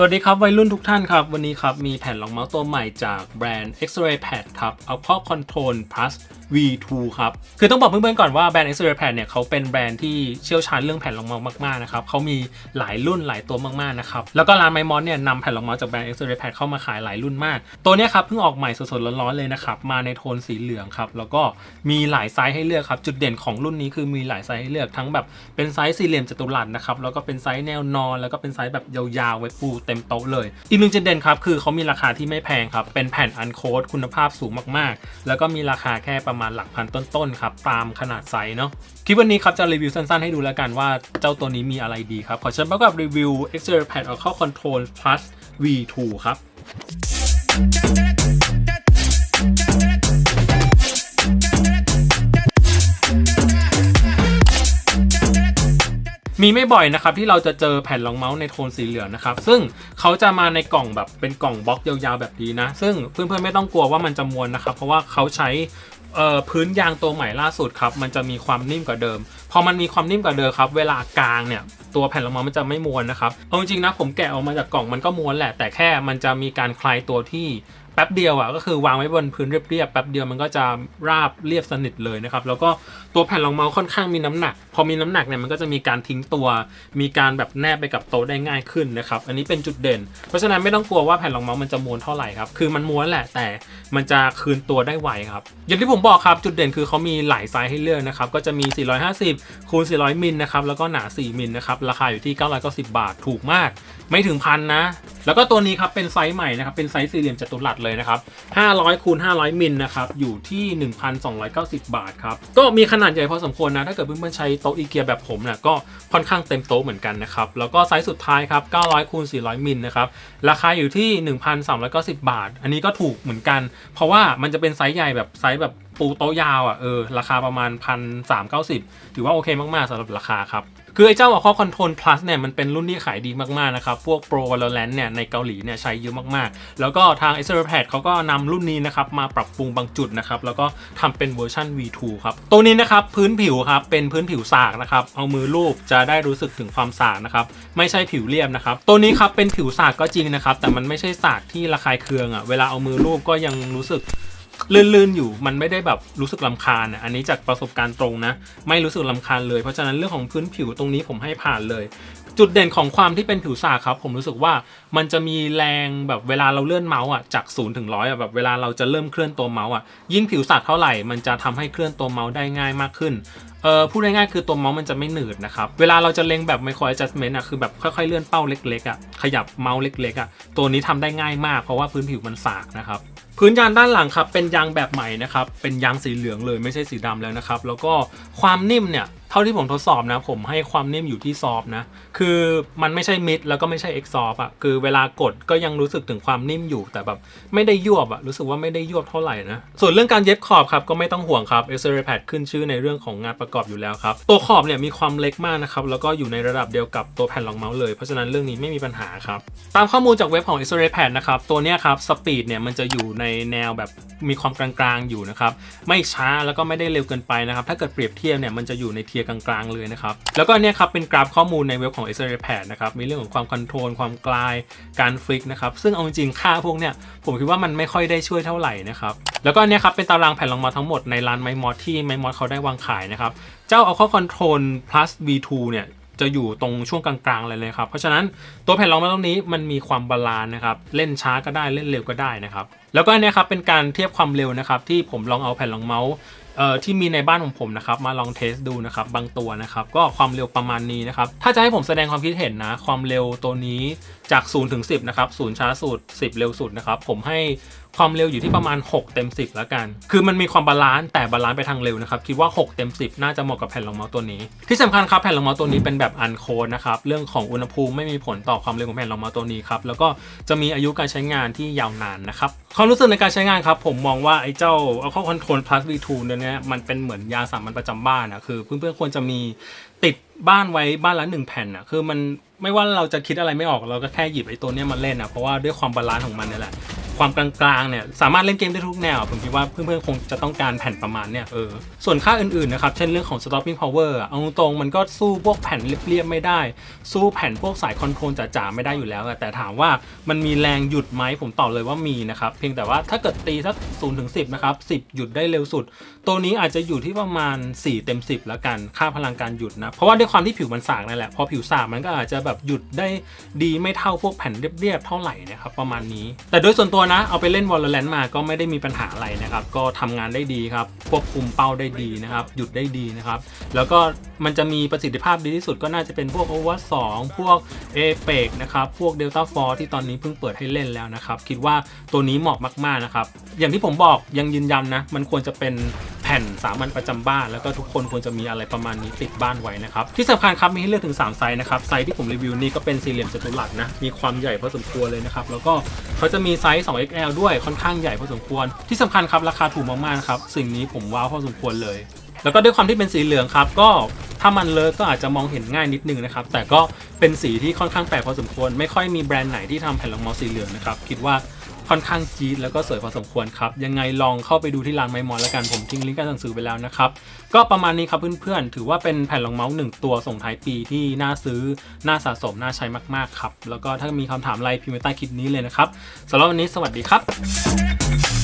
สวัสดีครับ วัยรุ่นทุกท่านครับ วันนี้ครับ มีแผ่นรองเมาส์ตัวใหม่จากแบรนด์ X-Ray Pad ครับ Alpha Control Plus V2 ครับ คือต้องบอกเพื่อนๆก่อนว่าแบรนด์ X-Ray Pad เนี่ยเขาเป็นแบรนด์ที่เชี่ยวชาญเรื่องแผ่นรองเมาส์มากๆนะครับเขามีหลายรุ่นหลายตัวมากๆนะครับ แล้วก็ร้านไมมอนเนี่ยนำแผ่นรองเมาส์จากแบรนด์ X-Ray Pad เข้ามาขายหลายรุ่นมาก ตัวนี้ครับเพิ่งออกใหม่สดๆร้อนๆเลยนะครับ มาในโทนสีเหลืองครับ แล้วก็มีหลายไซส์ให้เลือกครับ จุดเด่นของรุ่นนี้คือมีหลายไซส์ให้เลือกทั้งแบบเป็นไซส์สี่เหลี่ยมจัตุรัสนะครับ แล้วก็เป็นไซส์แนวนอน แล้วก็เป็นไซส์แบบยาวๆไว้ปูเต็มโต๊ะเลย อีกหนึ่งจุดเด่นครับคือเขามีราคาที่ไม่แพงครับ เป็นแผ่นอันโคดคุณภาพสูงมากๆ แล้วก็มีราคาแค่ประมาณหลักพันต้นๆครับตามขนาดไซส์เนาะคลิปวันนี้ครับจะรีวิวสั้นๆให้ดูแล้วกันว่าเจ้าตัวนี้มีอะไรดีครับ ขอเชิญพบกับรีวิว Exterior Pad Alcohol Control Plus V2 ครับ มีไม่บ่อยนะครับที่เราจะเจอแผ่นรองเมาส์ในโทนสีเหลืองนะครับซึ่งเขาจะมาในกล่องแบบเป็นกล่องบล็อกยาวๆแบบนี้นะ ซึ่งเพื่อนๆไม่ต้องกลัวว่ามันจะมวนนะครับ เพราะว่าเขาใช้พื้นยางตัวใหม่ล่าสุดครับมันจะมีความนิ่มกว่าเดิม พอมันมีความนิ่มกว่าเดิมครับ เวลากลางเนี่ยตัวแผ่นรองเมาส์มันจะไม่มวนนะครับเอาจริงๆนะผมแกะออกมาจากกล่องมันก็มวนแหละแต่แค่มันจะมีการคลายตัวที่ ป๊บเดียวอะก็คือวางไว้บนพื้นเรียบๆแป๊บเดียวมันก็จะราบเรียบสนิทเลยนะครับ แล้วก็ตัวแผ่นรองเมาส์ค่อนข้างมีน้ำหนัก พอมีน้ำหนักเนี่ยมันก็จะมีการทิ้งตัว มีการแบบแนบไปกับโต๊ะได้ง่ายขึ้นนะครับอันนี้เป็นจุดเด่น เพราะฉะนั้นไม่ต้องกลัวว่าแผ่นรองเมาส์มันจะม้วนเท่าไหร่ครับคือมันม้วนแหละแต่มันจะคืนตัวได้ไวครับอย่างที่ผมบอกครับจุดเด่นคือเขามีหลายไซส์ให้เลือกนะครับก็จะมี 450คูณ400มิลนะครับแล้วก็หนา 4มิลนะครับราคาอยู่ที่ 990 บาทถูกมาก ไม่ถึงพันนะ แล้วก็ตัวนี้ครับเป็นไซส์ใหม่นะครับ เป็นไซส์สี่เหลี่ยมจัตุรัสเลยนะครับ500คูณ500 มิลนะครับ อยู่ที่ 1,290 บาทครับ ก็มีขนาดใหญ่พอสมควรนะ ถ้าเกิดเพื่อนๆใช้โต๊ะอีเกียแบบผมเนี่ยก็ค่อนข้างเต็มโต๊ะเหมือนกันนะครับ แล้วก็ไซส์สุดท้ายครับ900คูณ400 มิลนะครับ ราคาอยู่ที่ 1,390 บาท อันนี้ก็ถูกเหมือนกัน เพราะว่ามันจะเป็นไซส์ใหญ่แบบไซส์แบบปูโต๊ะยาวอะเออราคาประมาณ 1,390 ถือว่าโอเคมากๆสำหรับราคาครับ คือไอ้เจ้า Aqua Control Plus เนี่ยมันเป็นรุ่นที่ขายดีมากๆนะครับ พวก Pro Valorant เนี่ยในเกาหลีเนี่ยใช้เยอะมากๆ แล้วก็ทาง Acer Pad เขาก็นำรุ่นนี้นะครับมาปรับปรุงบางจุดนะครับ แล้วก็ทำเป็นเวอร์ชัน V2 ครับ ตัวนี้นะครับพื้นผิวครับเป็นพื้นผิวสากนะครับ เอามือลูบจะได้รู้สึกถึงความสากนะครับ ไม่ใช่ผิวเรียบนะครับ ตัวนี้ครับเป็นผิวสากก็จริงนะครับ แต่มันไม่ใช่สากที่ระคายเคืองอะ เวลาเอามือลูบก็ยังรู้สึก ลื่นๆอยู่มันไม่ได้แบบรู้สึกลำคาญอะอันนี้จากประสบการณ์ตรงนะ ไม่รู้สึกลำคาญเลยเพราะฉะนั้นเรื่องของพื้นผิวตรงนี้ผมให้ผ่านเลย จุดเด่นของความที่เป็นผิวสากครับ ผมรู้สึกว่ามันจะมีแรงแบบเวลาเราเลื่อนเมาส์อะจากศูนย์ถึงร้อยอะแบบเวลาเราจะเริ่มเคลื่อนตัวเมาส์อะยิ่งผิวสากเท่าไหร่มันจะทำให้เคลื่อนตัวเมาส์ได้ง่ายมากขึ้นเออพูดง่ายๆคือตัวเมาส์มันจะไม่หนืดนะครับ เวลาเราจะเล็งแบบ micro adjustment อะคือแบบค่อยๆเลื่อนเป้าเล็กๆอะขยับเมาส์เล็กๆอะตัวนี้ทำได้ง่ายมากเพราะว่าพื้นผิวมันสากนะครับ พื้นยางด้านหลังครับเป็นยางแบบใหม่นะครับเป็นยางสีเหลืองเลยไม่ใช่สีดำแล้วนะครับแล้วก็ความนิ่มเนี่ย เท่าที่ผมทดสอบนะผมให้ความนิ่มอยู่ที่ซอฟนะ คือมันไม่ใช่มิดแล้วก็ไม่ใช่เอ็กซอฟอะคือเวลากดก็ยังรู้สึกถึงความนิ่มอยู่ แต่แบบไม่ได้ยวบอะรู้สึกว่าไม่ได้ยวบเท่าไหร่นะ ส่วนเรื่องการเย็บขอบครับก็ไม่ต้องห่วงครับ a c e r p a d ขึ้นชื่อในเรื่องของงานประกอบอยู่แล้วครับ ตัวขอบเนี่ยมีความเล็กมากนะครับแล้วก็อยู่ในระดับเดียวกับตัวแผ่นรองเมาส์เลยเพราะฉะนั้นเรื่องนี้ไม่มีปัญหาครับตามข้อมูลจากเว็บของ a c e r p a d นะครับตัวเนี้ยครับสปีดเนี่ยมันจะอยู่ในแนวแบบมีความกลางๆอยู่นะครับไม่ช้าแล้วก็ไม่ได้เร็วเกินไปนะครับถ้าเกิดเปรียบเทียบเนี่ยมันจะอยู่ในเทียร์กลางๆเลยนะครับ แล้วก็เนี่ยครับเป็นกราฟข้อมูลในเว็บของ a c e r p a d นะครับ มีเรื่องของความคอนโทรลความกลายการฟลิกนะครับ ซึ่งเอาจริงๆค่าพวกเนี่ยผมคิดว่ามันไม่ค่อยได้ช่วยเท่าไหร่นะครับ แล้วก็เนี่ยครับเป็นตารางแผ่นรองมาทั้งหมดในร้านไมมอสที่ไมมอสเขาได้วางขายนะครับ เจ้า Alpha Control Plus V2 เนี่ยจะอยู่ตรงช่วงกลางๆเลยเลยครับ เพราะฉะนั้นตัวแผ่นรองมาตรงนี้มันมีความบาลานซ์นะครับ เล่นช้าก็ได้เล่นเร็วก็ได้นะครับ แล้วก็เนี่ยครับเป็นการเทียบความเร็วนะครับที่ผมลองเอาแผ่นรองเมาส์ เอ่อที่มีในบ้านของผมนะครับมาลองเทสดูนะครับบางตัวนะครับก็ความเร็วประมาณนี้นะครับถ้าจะให้ผมแสดงความคิดเห็นนะความเร็วตัวนี้ จาก 0 ถึง 10 นะครับ 0 ช้าสุด 10 เร็วสุดนะครับ ผมให้ความเร็วอยู่ที่ประมาณ 6 เต็ม 10 แล้วกัน คือมันมีความบาลานซ์แต่บาลานซ์ไปทางเร็วนะครับ คิดว่า 6 เต็ม 10 น่าจะเหมาะกับแผ่นรองเมาส์ตัวนี้ ที่สำคัญครับ แผ่นรองเมาส์ตัวนี้เป็นแบบอันโคดนะครับ เรื่องของอุณหภูมิไม่มีผลต่อความเร็วของแผ่นรองเมาส์ตัวนี้ครับ แล้วก็จะมีอายุการใช้งานที่ยาวนานนะครับ ความรู้สึกในการใช้งานครับ ผมมองว่าไอ้เจ้า Alpha Control Plus V2 เนี่ยนะมันเป็นเหมือนยาสามัญประจำบ้านนะคือ เพื่อนๆควรจะมีติดบ้านไว้บ้านละหนึ่งแผ่นอะคือมัน ไม่ว่าเราจะคิดอะไรไม่ออกเราก็แค่หยิบไอ้ตัวเนี้ยมาเล่นอะเพราะว่าด้วยความบาลานซ์ของมันนี่แหละ ความกลางๆเนี่ยสามารถเล่นเกมได้ทุกแนว ผมคิดว่าเพื่อนๆคงจะต้องการแผ่นประมาณเนี่ยเออส่วนค่าอื่นๆนะครับ เช่นเรื่องของ stopping power เอาตรงๆมันก็สู้พวกแผ่นเรียบๆไม่ได้ สู้แผ่นพวกสายคอนโทรลจ๋าๆไม่ได้อยู่แล้ว แต่ถามว่ามันมีแรงหยุดไหมผมตอบเลยว่ามีนะครับ เพียงแต่ว่าถ้าเกิดตีสัก0ถึง10นะครับ10หยุดได้เร็วสุด ตัวนี้อาจจะอยู่ที่ประมาณ 4 เต็ม 10 แล้วกันค่าพลังการหยุดนะ เพราะว่าด้วยความที่ผิวมันสากนั่นแหละ พอผิวสากมันก็อาจจะแบบหยุดได้ดีไม่เท่าพวกแผ่นเรียบๆเท่าไหร่นะครับประมาณนี้ แต่โดยส่วนตัวนะ เอาไปเล่นวอลเลนมาก็ไม่ได้มีปัญหาอะไรนะครับ ก็ทำงานได้ดีครับ ควบคุมเป้าได้ดีนะครับ หยุดได้ดีนะครับ แล้วก็มันจะมีประสิทธิภาพดีที่สุดก็น่าจะเป็นพวก Overwatch 2พวก Apex นะครับ พวก Delta Force ที่ตอนนี้เพิ่งเปิดให้เล่นแล้วนะครับ คิดว่าตัวนี้เหมาะมากๆนะครับ อย่างที่ผมบอกยังยืนยันนะ มันควรจะเป็น ผ่นสามัญประจำบ้าน แล้วก็ทุกคนควรจะมีอะไรประมาณนี้ติดบ้านไว้นะครับ ที่สำคัญครับมีให้เลือกถึง 3 ไซส์นะครับ ไซส์ที่ผมรีวิวนี่ก็เป็นสี่เหลี่ยมจัตุรัสนะ มีความใหญ่พอสมควรเลยนะครับ แล้วก็เขาจะมีไซส์ 2XL ด้วยค่อนข้างใหญ่พอสมควร ที่สำคัญครับราคาถูกมากๆครับสิ่งนี้ผมว้าวพอสมควรเลย แล้วก็ด้วยความที่เป็นสีเหลืองครับก็ถ้ามันเลอะก็อาจจะมองเห็นง่ายนิดนึงนะครับ แต่ก็เป็นสีที่ค่อนข้างแปลกพอสมควร ไม่ค่อยมีแบรนด์ไหนที่ทำแผ่นรองเมาส์สีเหลืองนะครับ คิดว่า ค่อนข้างจี๊ดแล้วก็สวยพอสมควรครับ ยังไงลองเข้าไปดูที่ร้านไมมอนแล้วกันผมทิ้งลิงก์การสั่งซื้อไปแล้วนะครับ ก็ประมาณนี้ครับเพื่อนๆ ถือว่าเป็นแผ่นรองเมาส์หนึ่งตัวส่งท้ายปีที่น่าซื้อ น่าสะสม น่าใช้มากๆครับ แล้วก็ถ้ามีคำถามอะไรพิมพ์ไว้ใต้คลิปนี้เลยนะครับสำหรับวันนี้สวัสดีครับ